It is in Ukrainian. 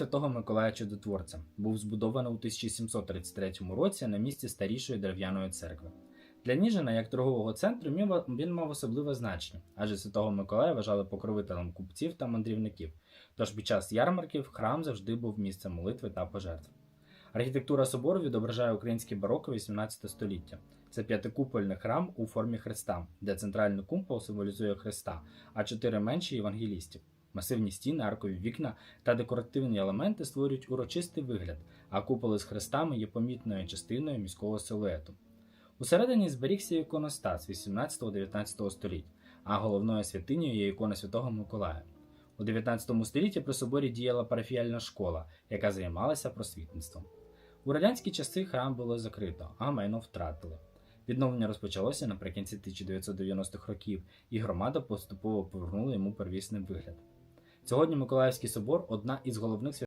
Святого Миколая Чудотворця був збудований у 1733 році на місці старішої дерев'яної церкви. Для Ніжина, як торгового центру, він мав особливе значення, адже Святого Миколая вважали покровителем купців та мандрівників. Тож під час ярмарків храм завжди був місцем молитви та пожертв. Архітектура собору відображає український бароко 18 століття. Це п'ятикупольний храм у формі хреста, де центральний купол символізує Христа, а чотири менші євангелістів. Масивні стіни, аркові вікна та декоративні елементи створюють урочистий вигляд, а куполи з хрестами є помітною частиною міського силуету. Усередині зберігся іконостас 18-19 століть, а головною святинею є ікона Святого Миколая. У 19 столітті при соборі діяла парафіяльна школа, яка займалася просвітництвом. У радянські часи храм було закрито, а майно втратили. Відновлення розпочалося наприкінці 1990-х років, і громада поступово повернула йому первісний вигляд. Сьогодні Миколаївський собор одна із головних